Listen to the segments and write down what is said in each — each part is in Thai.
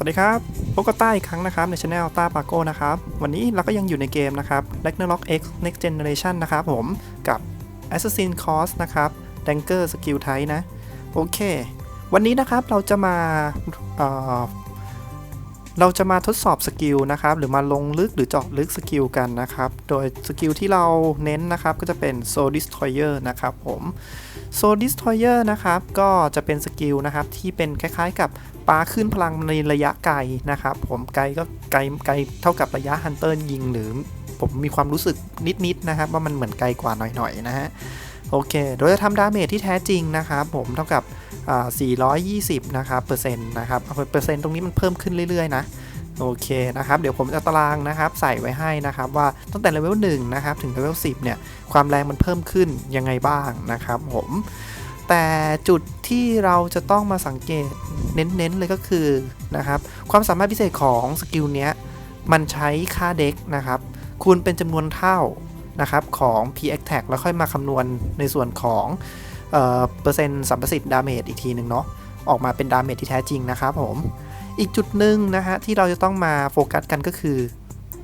สวัสดีครับพบกับต้าอีกครั้งนะครับในช anel ต้าปาโก้นะครับ วันนี้เราก็ยังอยู่ในเกมนะครับ Ragnarok X Next Generation นะครับผมกับ Assassin's Cost นะครับ Danker Skill Type นะ โอเค วันนี้นะครับเราจะมา เราจะมาทดสอบสกิลนะครับหรือมาลงลึกหรือเจาะลึกสกิลกันนะครับ โดยสกิลที่เราเน้นนะครับก็จะเป็น Soul Destroyer นะครับผม Soul Destroyer นะครับก็จะเป็นสกิลนะครับที่เป็นคล้ายๆกับปาขึ้นพลังในระยะไกลนะครับผมไกลก็ไกลไกลเท่ากับระยะฮันเตอร์ยิงหรือผมมีความรู้สึกนิดๆนะครับ ว่ามันเหมือนไกลกว่าหน่อยๆนะฮะ โอเค โดยจะทำดาเมจที่แท้จริงนะครับผมเท่ากับ 420 นะครับเปอร์เซ็นต์นะครับเอาเปอร์เซ็นต์ตรงนี้มันเพิ่มขึ้นเรื่อย ๆ นะ โอเคนะครับเดี๋ยวผมจะตารางนะครับใส่ไว้ให้นะครับว่าตั้งแต่เลเวล1นะครับถึงเลเวล10 เนี่ย ความแรงมันเพิ่มขึ้นยังไงบ้างนะครับผมแต่จุดที่เราจะต้องมาสังเกตเน้นๆเลยก็คือนะครับความสามารถพิเศษของสกิลเนี้ยมันใช้ค่าเด็กนะครับคูณเป็นจำนวนเท่า นะครับของ P Attack แล้วค่อยมาคำนวณในส่วนของเออเปอร์เซ็นต์สัมประสิทธิ์ดาเมจอีกทีหนึ่งเนาะออกมาเป็นดาเมจที่แท้จริงนะครับผม อีกจุดหนึ่งนะฮะที่เราจะต้องมาโฟกัสกันก็คือ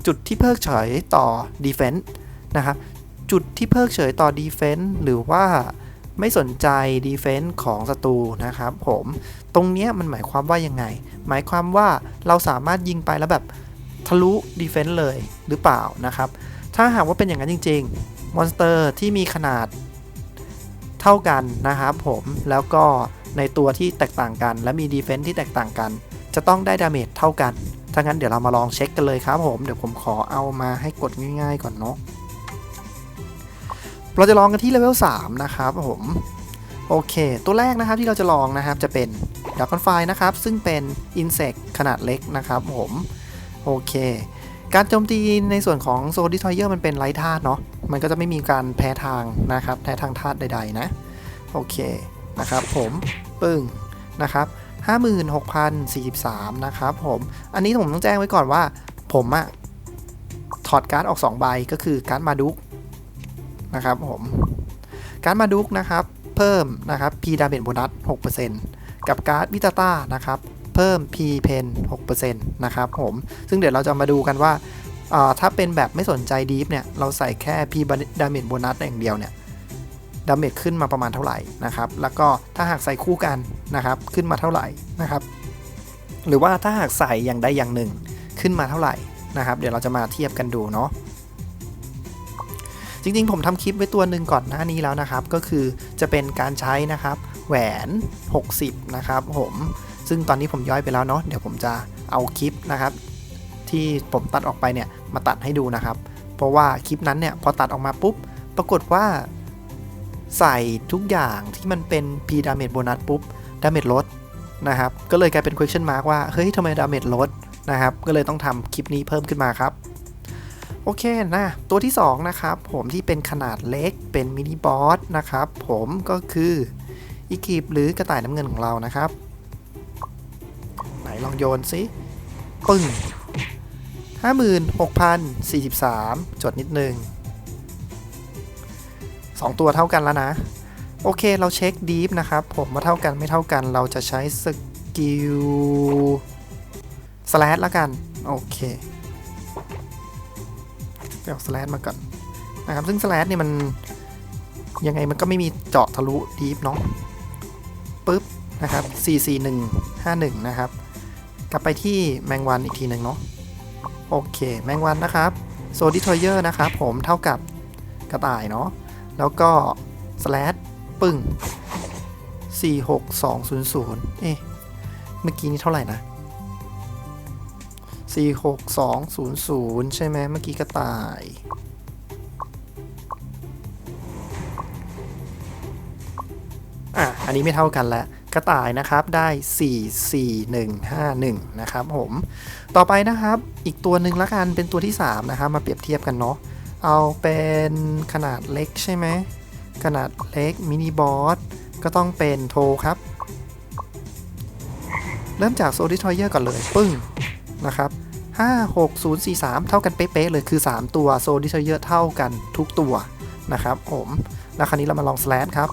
จุดที่เพิกเฉยต่อ Defense นะครับจุดที่เพิกเฉยต่อ Defense หรือว่าไม่สนใจ Defense ของศัตรูนะครับผมตรงเนี้ยมันหมายความว่ายังไง หมายความว่าเราสามารถยิงไปแล้วแบบทะลุ Defense เลยหรือเปล่านะครับ ถ้าหากว่าเป็นอย่างนั้นจริง ๆ มอนสเตอร์ที่มีขนาดเท่ากันนะครับผม แล้วก็ในตัวที่แตกต่างกัน และมี Defense ที่แตกต่างกัน จะต้องได้ดาเมจเท่ากัน ถ้างั้นเดี๋ยวเรามาลองเช็คกันเลยครับผม เดี๋ยวผมขอเอามาให้กดง่ายๆก่อนเนาะ เราจะลองกันที่เลเวล3นะครับผม โอเค ตัวแรกนะครับที่เราจะลองนะครับจะเป็นด a กอนไฟนะครับ ซึ่งเป็น Insect ขนาดเล็กนะครับผม โอเค การโจมตีในส่วนของโซดิทอยเยอร์มันเป็นไร้ธาตุเนาะ มันก็จะไม่มีการแพ้ทางนะครับ แพ้ทางธาตุใด ๆ นะ โอเคนะครับผมปึ้งนะครับ56,043 นะครับผม อันนี้ผมต้องแจ้งไว้ก่อนว่า ผมอะถอดการ์ดออก 2 ใบก็คือการ์ดมาดุกนะครับผม การ์ดมาดุกนะครับ เพิ่มนะครับ P ดาเมจโบนัส 6%กับการ์ดวิตาต้านะครับ เพิ่ม P เพน6%นะครับผม ซึ่งเดี๋ยวเราจะมาดูกันว่า ถ้าเป็นแบบไม่สนใจดีฟเนี่ย เราใส่แค่ P ดาเมจโบนัสอย่างเดียวเนี่ยดาเมจขึ้นมาประมาณเท่าไหร่นะครับ แล้วก็ถ้าหากใส่คู่กันนะครับ ขึ้นมาเท่าไหร่นะครับ หรือว่าถ้าหากใส่อย่างใดอย่างหนึ่งขึ้นมาเท่าไหร่นะครับ เดี๋ยวเราจะมาเทียบกันดูเนาะจริงๆ ผมทำคลิปไว้ตัวหนึ่งก่อนหน้านี้แล้วนะครับ ก็คือจะเป็นการใช้นะครับ แหวน 60 นะครับผม ซึ่งตอนนี้ผมย่อยไปแล้วเนาะเดี๋ยวผมจะเอาคลิปนะครับ ที่ผมตัดออกไปเนี่ยมาตัดให้ดูนะครับ เพราะว่าคลิปนั้นเนี่ยพอตัดออกมาปุ๊บ ปรากฏว่าใส่ทุกอย่างที่มันเป็น P damage bonus ปุ๊บ damage ลดนะครับ ก็เลยกลายเป็น question mark ว่า เฮ้ยทำไม damage ลดนะครับ ก็เลยต้องทำคลิปนี้เพิ่มขึ้นมาครับ โอเคนะ ตัวที่ 2 นะครับ ผมที่เป็นขนาดเล็กเป็นมินิบอสนะครับ ผมก็คืออีกิบหรือกระต่ายน้ำเงินของเรานะครับ ไหนลองโยนสิปึ้ง56,043 จดนิดนึง 2 ตัวเท่ากันแล้วนะ โอเคเราเช็คดีฟนะครับ ผมว่าเท่ากันไม่เท่ากันเราจะใช้สกิลสแลดละกัน โอเคไปเอาสแลดมาก่อนนะครับ ซึ่งสแลดเนี่ยมัน ยังไงมันก็ไม่มีเจาะทะลุดีฟเนาะปึ๊บนะครับ 44151 นะครับ กลับไปที่แมงวันอีกทีหนึ่งเนาะโอเค แมงวันนะครับโซดิทอยเยอร์นะครับผมเท่ากับกระต่ายเนาะแล้วก็ slash ปึ้ง46200 เอ๊ะ เมื่อกี้นี้เท่าไหร่นะ 46200 ใช่ไหมเมื่อกี้ก็ตาย อะ อันนี้ไม่เท่ากันแล้ว กระต่ายนะครับได้ 44151 นะครับผม ต่อไปนะครับอีกตัวหนึ่งละกันเป็นตัวที่ 3 นะครับ มาเปรียบเทียบกันเนาะเอาเป็นขนาดเล็กใช่ไหมขนาดเล็กมินิบอสก็ต้องเป็นโทครับ เริ่มจากโซดิทอยเยอร์ก่อนเลย ปึ้ง นะครับ 56043 เท่ากันเป๊ะๆเลยคือ 3 ตัวโซดิทอยเยอร์เท่ากันทุกตัวนะครับผม แล้วคราวนี้เรามาลองสแลดครับ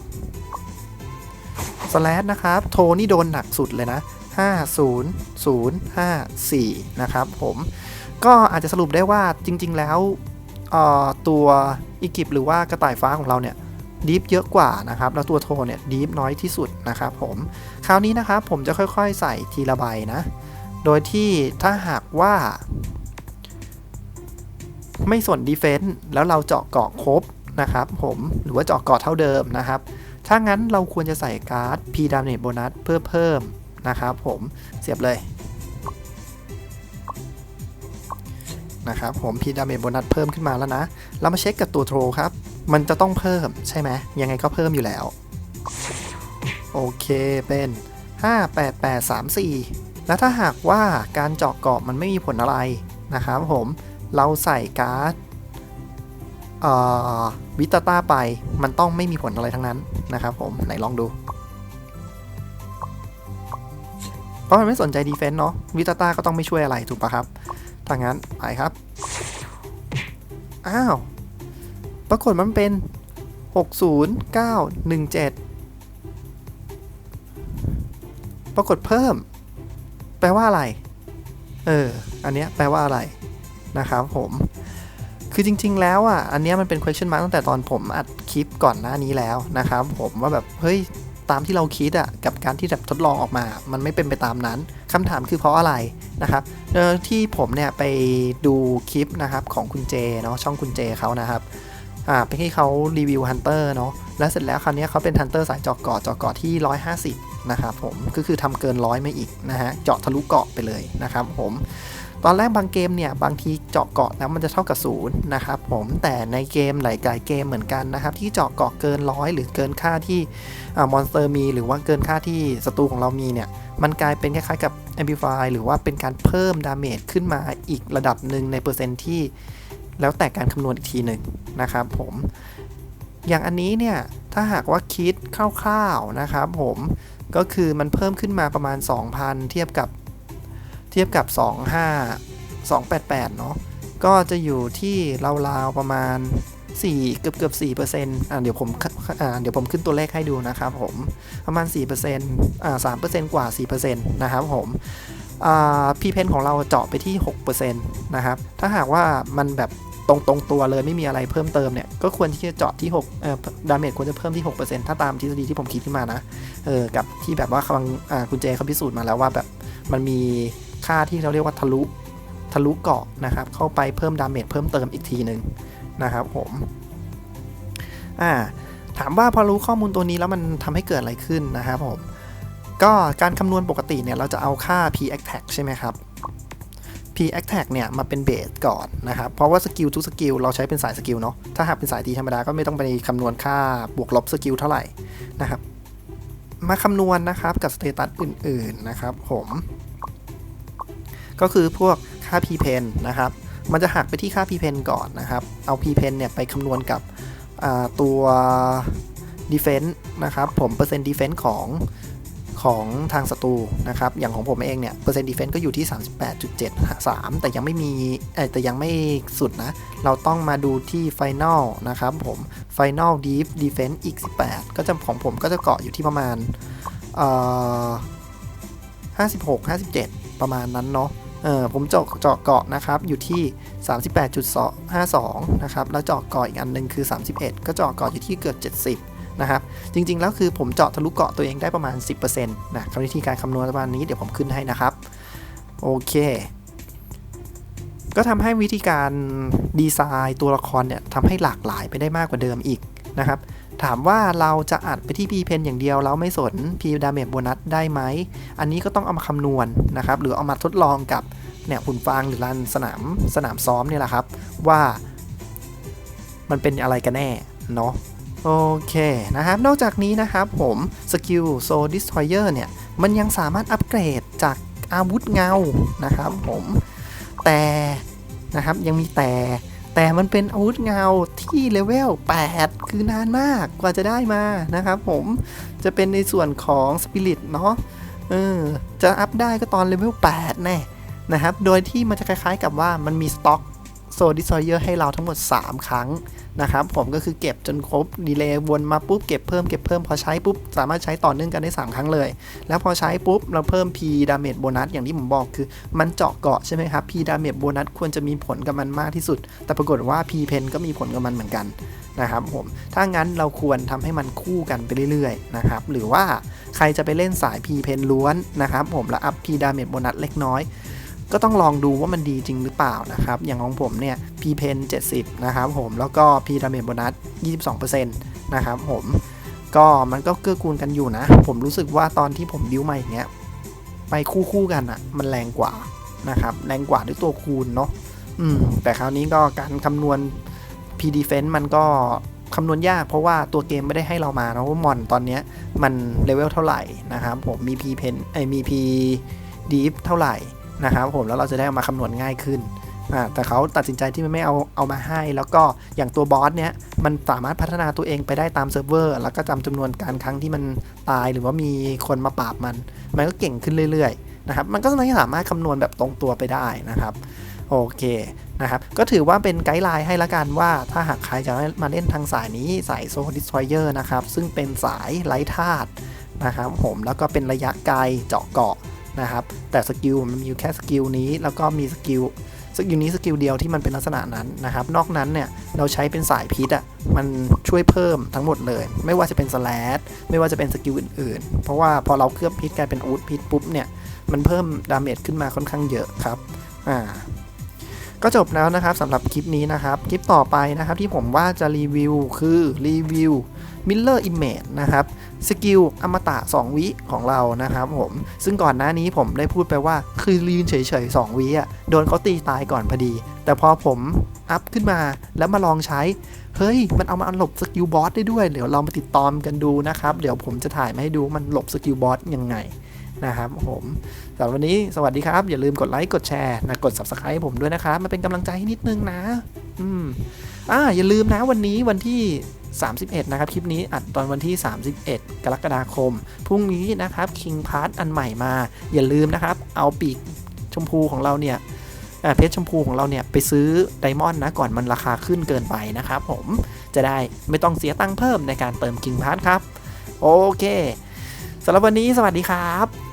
สแลดนะครับ โทนี่โดนหนักสุดเลยนะ 50054 นะครับผม ก็อาจจะสรุปได้ว่าจริง ๆ แล้วตัวอีกิปหรือว่ากระต่ายฟ้าของเราเนี่ยดีฟเยอะกว่านะครับ แล้วตัวโทเนี่ยดีฟน้อยที่สุดนะครับผม คราวนี้นะครับผมจะค่อยๆใส่ทีละใบนะ โดยที่ถ้าหากว่าไม่สนดีเฟนต์แล้วเราเจาะเกาะครบนะครับผมหรือว่าเจาะเกาะเท่าเดิมนะครับ ถ้างั้นเราควรจะใส่การ์ด P Damage Bonus เพื่อเพิ่มนะครับผมเสียบเลยนะครับผม P Damage Bonus เพิ่มขึ้นมาแล้วนะ เรามาเช็คกับตัวโทรครับ มันจะต้องเพิ่มใช่ไหมยังไงก็เพิ่มอยู่แล้ว โอเคเป็น 58834 แล้วถ้าหากว่าการเจาะเกาะมันไม่มีผลอะไรนะครับผมเราใส่การ์ด วิตาต้าไปมันต้องไม่มีผลอะไรทั้งนั้นนะครับผม ไหนลองดู เพราะมันไม่สนใจดีเฟนต์เนาะวิตาต้าก็ต้องไม่ช่วยอะไรถูกปะครับถ้างั้นไปครับ อ้าว ปรากฏมันเป็น 60917 ปรากฏเพิ่ม แปลว่าอะไร เออ อันเนี้ยแปลว่าอะไรนะครับผม คือจริง ๆ แล้วอะ อันนี้มันเป็น question mark ตั้งแต่ตอนผมอัดคลิปก่อนหน้านี้แล้วนะครับผมว่าแบบเฮ้ยตามที่เราคิดอะกับการที่แบบทดลองออกมา มันไม่เป็นไปตามนั้นคำถามคือเพราะอะไรนะครับที่ผมเนี่ยไปดูคลิปนะครับของคุณเจเนาะช่องคุณเจเขานะครับอ่าไปให้เขารีวิวฮันเตอร์เนาะแล้วเสร็จแล้วคราวนี้เขาเป็นฮันเตอร์สายเจาะเกาะเจาะเกาะที่ 150 นะครับผมก็คือทำเกินร้อยมาอีกนะฮะเจาะทะลุเกาะไปเลยนะครับผม ตอนแรกบางเกมเนี่ยบางทีเจาะเกาะแล้วมันจะเท่ากับศูนย์นะครับผมแต่ในเกมหลายๆเกมเหมือนกันนะครับ ที่เจาะเกาะเกินร้อยหรือเกินค่าที่มอนสเตอร์มี หรือว่าเกินค่าที่ศัตรูของเรามีเนี่ยมันกลายเป็นคล้ายๆกับ amplify หรือว่าเป็นการเพิ่มดาเมจขึ้นมาอีกระดับหนึ่งในเปอร์เซ็นต์ที่ แล้วแต่การคำนวณอีกทีหนึ่งนะครับผมอย่างอันนี้เนี่ยถ้าหากว่าคิดคร่าวๆนะครับผมก็คือมันเพิ่มขึ้นมาประมาณ 2,000 เทียบกับ เทียบกับ 25 288 เนาะก็จะอยู่ที่ราวๆประมาณ 4 เกือบเกือบ4%อ่าเดี๋ยวผมอ่าเดี๋ยวผมขึ้นตัวเลขให้ดูนะครับผม ประมาณ 4%อ่า3%กว่า 4%นะครับผมอ่าพีเพนของเราเจาะไปที่ 6%นะครับ ถ้าหากว่ามันแบบตรงตรงตัวเลยไม่มีอะไรเพิ่มเติมเนี่ย ก็ควรที่จะเจาะที่6เอ่อดาเมจควรจะเพิ่มที่ 6%ถ้าตามทฤษฎีที่ผมคิดขึ้นมานะ เออ กับที่แบบว่าคังอ่าคุณเจเขาพิสูจน์มาแล้วว่าแบบมันมี ค่าที่เราเรียกว่าทะลุทะลุเกาะนะครับ เข้าไปเพิ่มดาเมจเพิ่มเติมอีกทีหนึ่งนะครับผมอ่าถามว่าพอรู้ข้อมูลตัวนี้แล้วมันทำให้เกิดอะไรขึ้นนะครับผมก็การคำนวณปกติเนี่ยเราจะเอาค่า p attack ใช่ไหมครับ p attack เนี่ยมาเป็นเบสก่อนนะครับ เพราะว่าสกิลทุกสกิลเราใช้เป็นสายสกิลเนาะถ้าหากเป็นสายตีธรรมดาก็ไม่ต้องไปคำนวณค่าบวกลบสกิลเท่าไหร่นะครับมาคำนวณนะครับกับสเตตัสอื่นๆนะครับผม ก็คือพวกค่า p pen นะครับ มันจะหักไปที่ค่า p pen ก่อนนะครับ เอา p pen เนี่ยไปคำนวณกับตัว defense นะครับ ผมเปอร์เซ็นต์ defense ของของทางศัตรูนะครับ อย่างของผมเองเนี่ยเปอร์เซ็นต์ defense ก็อยู่ที่ 38.73 แต่ยังไม่มีแต่ยังไม่สุดนะ เราต้องมาดูที่ final นะครับผม final deep defense อีก 18 ก็จะของผมก็จะเกาะอยู่ที่ประมาณ 56 57 ประมาณนั้นเนาะ เออผมเจาะเจาะเกาะนะครับอยู่ที่ 38.52 นะครับ แล้วเจาะเกาะอีกอันหนึงคือ 31 ก็เจาะเกาะอยู่ที่เกือบ 70นะครับจริง ๆ แล้วคือผมเจาะทะลุเกาะตัวเองได้ประมาณ 10%นะคำวิธีการคำนวณประมาณนี้เดี๋ยวผมขึ้นให้นะครับ โอเค ก็ทำให้วิธีการดีไซน์ตัวละครเนี่ยทำให้หลากหลายไปได้มากกว่าเดิมอีกนะครับ ถามว่าเราจะอัดไปที่ P pen อย่างเดียวแล้วไม่สน P damage bonus ได้ไหม อันนี้ก็ต้องเอามาคำนวณนะครับ หรือเอามาทดลองกับเนี่ยหุ่นฟางหรือลานสนามสนามซ้อมเนี่ยแหละครับ ว่ามันเป็นอะไรกันแน่เนาะโอเคนะครับ นอกจากนี้นะครับผมสกิลโซดิสทอยเออร์เนี่ย มันยังสามารถอัปเกรดจากอาวุธเงานะครับผมแต่นะครับยังมีแต่ แต่มันเป็นอาวุธเงาที่เลเวล 8 คือนานมากกว่าจะได้มานะครับผมจะเป็นในส่วนของสปิริตเนาะเออจะอัพได้ก็ตอนเลเวล 8 แน่นะครับ โดยที่มันจะคล้ายๆกับว่ามันมีสต็อกโซดิซอยเยอร์ให้เราทั้งหมด 3 ครั้ง นะครับผมก็คือเก็บจนครบดีเลย์วนมาปุ๊บเก็บเพิ่มเก็บเพิ่มพอใช้ปุ๊บสามารถใช้ต่อเนื่องกันได้ 3 ครั้งเลย แล้วพอใช้ปุ๊บเราเพิ่ม P damage bonus อย่างที่ผมบอกคือมันเจาะเกาะใช่ไหมครับ P damage bonus ควรจะมีผลกับมันมากที่สุด แต่ปรากฏว่า P pen ก็มีผลกับมันเหมือนกันนะครับผมถ้างั้นเราควรทำให้มันคู่กันไปเรื่อยๆนะครับหรือว่าใครจะไปเล่นสาย P pen ล้วนนะครับผมแล้วอัพ P damage bonus เล็กน้อย ก็ต้องลองดูว่ามันดีจริงหรือเปล่านะครับ อย่างของผมเนี่ย P pen 70 นะครับผม แล้วก็ P damage bonus 22%นะครับผม ก็มันก็เกื้อกูลกันอยู่นะ ผมรู้สึกว่าตอนที่ผมบิวมาอย่างเงี้ย ไปคู่คู่กันอะ่ะ มันแรงกว่านะครับ แรงกว่าด้วยตัวคูณเนาะ อืม แต่คราวนี้ก็การคำนวณ P defense มันก็คำนวณยากเพราะว่าตัวเกมไม่ได้ให้เรามานะว่ามอนตอนเนี้ยมันเลเวลเท่าไหร่นะครับผมมี P pen ไอมี P deep เท่าไหร่ นะครับผมแล้วเราจะได้เอามาคำนวณง่ายขึ้นอ่าแต่เขาตัดสินใจที่ไม่เอาเอามาให้ แล้วก็อย่างตัวบอสเนี้ยมันสามารถพัฒนาตัวเองไปได้ตามเซิร์ฟเวอร์แล้วก็จำจำนวนการครั้งที่มันตายหรือว่ามีคนมาปราบมัน มันก็เก่งขึ้นเรื่อยๆนะครับมันก็ไม่สามารถคำนวณแบบตรงตัวไปได้นะครับโอเคนะครับก็ถือว่าเป็นไกด์ไลน์ให้ละกันว่าถ้าหากใครจะมาเล่นทางสายนี้สายโซดิสทรอยเออร์นะครับซึ่งเป็นสายไร้ธาตุนะครับผมแล้วก็เป็นระยะไกลเจาะเกาะ นะครับ แต่สกิลมันมีอยู่แค่สกิลนี้ แล้วก็มีสกิลสกิลนี้สกิลเดียวที่มันเป็นลักษณะนั้นนะครับ นอกนั้นเนี่ยเราใช้เป็นสายพิษอะมันช่วยเพิ่มทั้งหมดเลย ไม่ว่าจะเป็นสแลดไม่ว่าจะเป็นสกิลอื่นๆ เพราะว่าพอเราเคลือบพิษกลายเป็นอูดพิษปุ๊บเนี่ยมันเพิ่มดาเมจขึ้นมาค่อนข้างเยอะครับอ่าก็จบแล้วนะครับสำหรับคลิปนี้นะครับ คลิปต่อไปนะครับที่ผมว่าจะรีวิวคือรีวิว Miller Image นะครับสกิลอมตะ 2 วิของเรานะครับผมซึ่งก่อนหน้านี้ผมได้พูดไปว่าคือลีนเฉยๆ 2 วิอะโดนเขาตีตายก่อนพอดี แต่พอผมอัพขึ้นมาแล้วมาลองใช้ เฮ้ย มันเอามาหลบสกิลบอสได้ด้วย เดี๋ยวเรามาติดตามกันดูนะครับ เดี๋ยวผมจะถ่ายมาให้ดูมันหลบสกิลบอสยังไงนะครับผมสำหรับวันนี้สวัสดีครับ อย่าลืมกดไลค์กดแชร์นะกด subscribe ผมด้วยนะครับมาเป็นกำลังใจให้นิดนึงนะ อืมอ่าอย่าลืมนะวันนี้วันที่ 31 นะครับ คลิปนี้อัดตอนวันที่ 31 กรกฎาคม พรุ่งนี้นะครับ King p a s s อันใหม่มา อย่าลืมนะครับ เอาปีกชมพูของเราเนี่ยเพชรชมพูของเราเนี่ย ไปซื้อไดมอนด์นะ ก่อนมันราคาขึ้นเกินไปนะครับผมจะได้ไม่ต้องเสียตังค์เพิ่มในการเติม King p a s s ครับ โอเคสำหรับวันนี้สวัสดีครับ